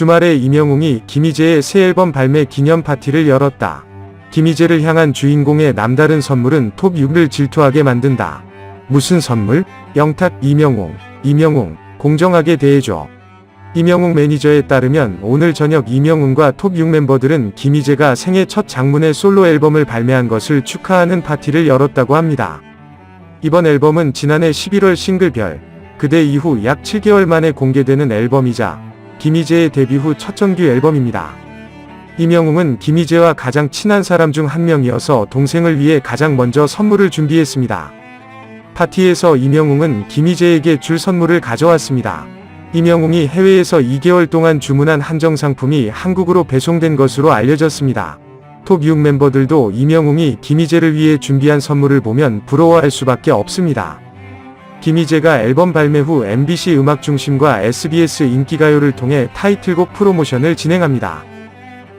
주말에 임영웅이 김희재의 새 앨범 발매 기념 파티를 열었다. 김희재를 향한 주인공의 남다른 선물은 톱 6을 질투하게 만든다. 무슨 선물? 영탁, 이명웅, 이명웅, 공정하게 대해줘. 이명웅 매니저에 따르면 오늘 저녁 이명웅과 톱 6 멤버들은 김희재가 생애 첫 장문의 솔로 앨범을 발매한 것을 축하하는 파티를 열었다고 합니다. 이번 앨범은 지난해 11월 싱글별, 그대 이후 약 7개월 만에 공개되는 앨범이자 김희재의 데뷔 후 첫 정규 앨범입니다. 이명웅은 김희재와 가장 친한 사람 중 한 명이어서 동생을 위해 가장 먼저 선물을 준비했습니다. 파티에서 이명웅은 김희재에게 줄 선물을 가져왔습니다. 이명웅이 해외에서 2개월 동안 주문한 한정 상품이 한국으로 배송된 것으로 알려졌습니다. 톱6 멤버들도 이명웅이 김희재를 위해 준비한 선물을 보면 부러워할 수밖에 없습니다. 김희재가 앨범 발매 후 MBC 음악 중심과 SBS 인기가요를 통해 타이틀곡 프로모션을 진행합니다.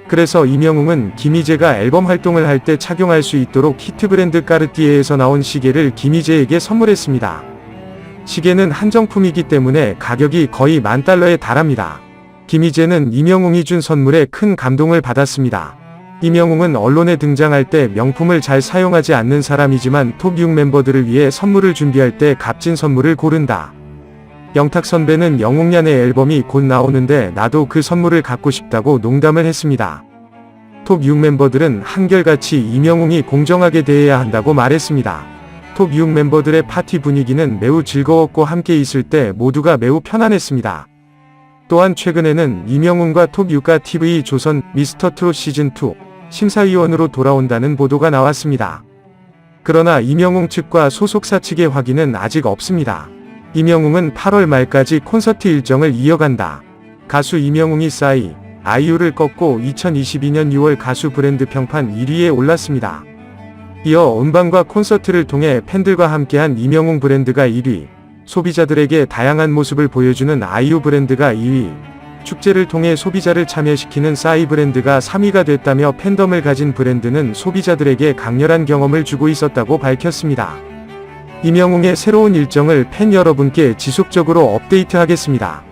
그래서 이명웅은 김희재가 앨범 활동을 할 때 착용할 수 있도록 히트 브랜드 까르띠에에서 나온 시계를 김희재에게 선물했습니다. 시계는 한정품이기 때문에 가격이 거의 만 달러에 달합니다. 김희재는 이명웅이 준 선물에 큰 감동을 받았습니다. 이명웅은 언론에 등장할 때 명품을 잘 사용하지 않는 사람이지만 톱6 멤버들을 위해 선물을 준비할 때 값진 선물을 고른다. 영탁 선배는 영웅년의 앨범이 곧 나오는데 나도 그 선물을 갖고 싶다고 농담을 했습니다. 톱6 멤버들은 한결같이 이명웅이 공정하게 대해야 한다고 말했습니다. 톱6 멤버들의 파티 분위기는 매우 즐거웠고 함께 있을 때 모두가 매우 편안했습니다. 또한 최근에는 이명웅과 톱 6가 TV 조선 미스터 트롯 시즌2 심사위원으로 돌아온다는 보도가 나왔습니다. 그러나 이명웅 측과 소속사 측의 확인은 아직 없습니다. 이명웅은 8월 말까지 콘서트 일정을 이어간다. 가수 이명웅이 싸이, 아이유를 꺾고 2022년 6월 가수 브랜드 평판 1위에 올랐습니다. 이어 음반과 콘서트를 통해 팬들과 함께한 이명웅 브랜드가 1위, 소비자들에게 다양한 모습을 보여주는 아이유 브랜드가 2위, 축제를 통해 소비자를 참여시키는 싸이 브랜드가 3위가 됐다며 팬덤을 가진 브랜드는 소비자들에게 강렬한 경험을 주고 있었다고 밝혔습니다. 이명웅의 새로운 일정을 팬 여러분께 지속적으로 업데이트하겠습니다.